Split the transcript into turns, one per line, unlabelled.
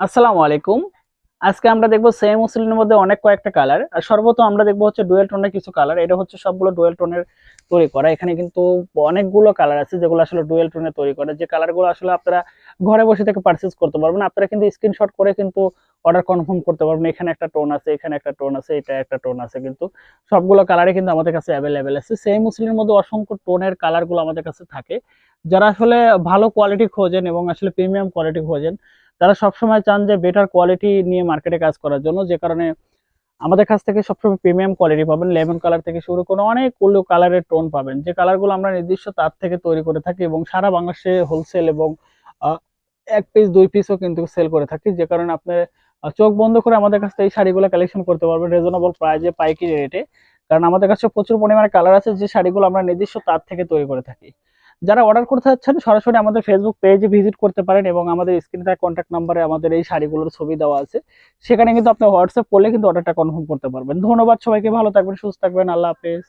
আসসালামু আলাইকুম। আজকে আমরা দেখব সেম মুসলিনের মধ্যে অনেক কয়েকটা কালার আর সর্বপ্রথম আমরা দেখব হচ্ছে ডুয়েল টোনের কিছু কালার এটা হচ্ছে সবগুলো ডুয়েল টোনের তৈরি করা। এখানে কিন্তু অনেকগুলো কালার আছে যেগুলো আসলে ডুয়েল টোনে তৈরি করা। যে কালারগুলো আসলে আপনারা ঘরে বসে থেকে পারচেজ করতে পারবেন আপনারা কিন্তু স্ক্রিনশট করে কিন্তু অর্ডার কনফার্ম করতে পারবেন। এখানে একটা টোন আছে, এখানে একটা টোন আছে, এটা একটা টোন আছে কিন্তু সবগুলো কালারই কিন্তু আমাদের কাছে অ্যাভেলেবেল আছে। সেম মুসলিনের মধ্যে অসংখ্য টোনের কালারগুলো আমাদের কাছে থাকে। যারা আসলে ভালো কোয়ালিটি খোঁজেন এবং আসলে প্রিমিয়াম কোয়ালিটি খোঁজেন তারা সবসময় চান যে বেটার কোয়ালিটি নিয়ে মার্কেটে কাজ করার জন্য যে কারণে আমাদের কাছ থেকে সবসময় প্রিমিয়াম কোয়ালিটি পাবেন লেমন কালার থেকে শুরু করে অনেকগুলো কালারের টোন পাবেন। যে কালারগুলো আমরা নির্দিষ্ট তার থেকে তৈরি করে থাকি এবং সারা বাংলাদেশে হোলসেল এবং এক পিস দুই পিসও কিন্তু সেল করে থাকি। যে কারণে আপনি আহ, চোখ বন্ধ করে আমাদের কাছ থেকে এই শাড়িগুলো কালেকশন করতে পারবেন রিজনেবল প্রাইজে পাইকারি রেটে কারণ আমাদের কাছে প্রচুর পরিমাণে কালার আছে যে শাড়িগুলো আমরা নির্দিষ্ট তার থেকে তৈরি করে থাকি। যারা অর্ডার করতে চাচ্ছেন সরাসরি আমাদের ফেসবুক পেজে ভিজিট করতে পারেন এবং আমাদের স্ক্রিনে কন্ট্যাক্ট নাম্বারে আমাদের এই শাড়িগুলোর ছবি দেওয়া আছে। সেখানে কিন্তু আপনি হোয়াটসঅ্যাপ করলে কিন্তু অর্ডারটা কনফার্ম করতে পারবেন। ধন্যবাদ সবাইকে, ভালো থাকবেন, সুস্থ থাকবেন, আল্লাহ হাফেজ।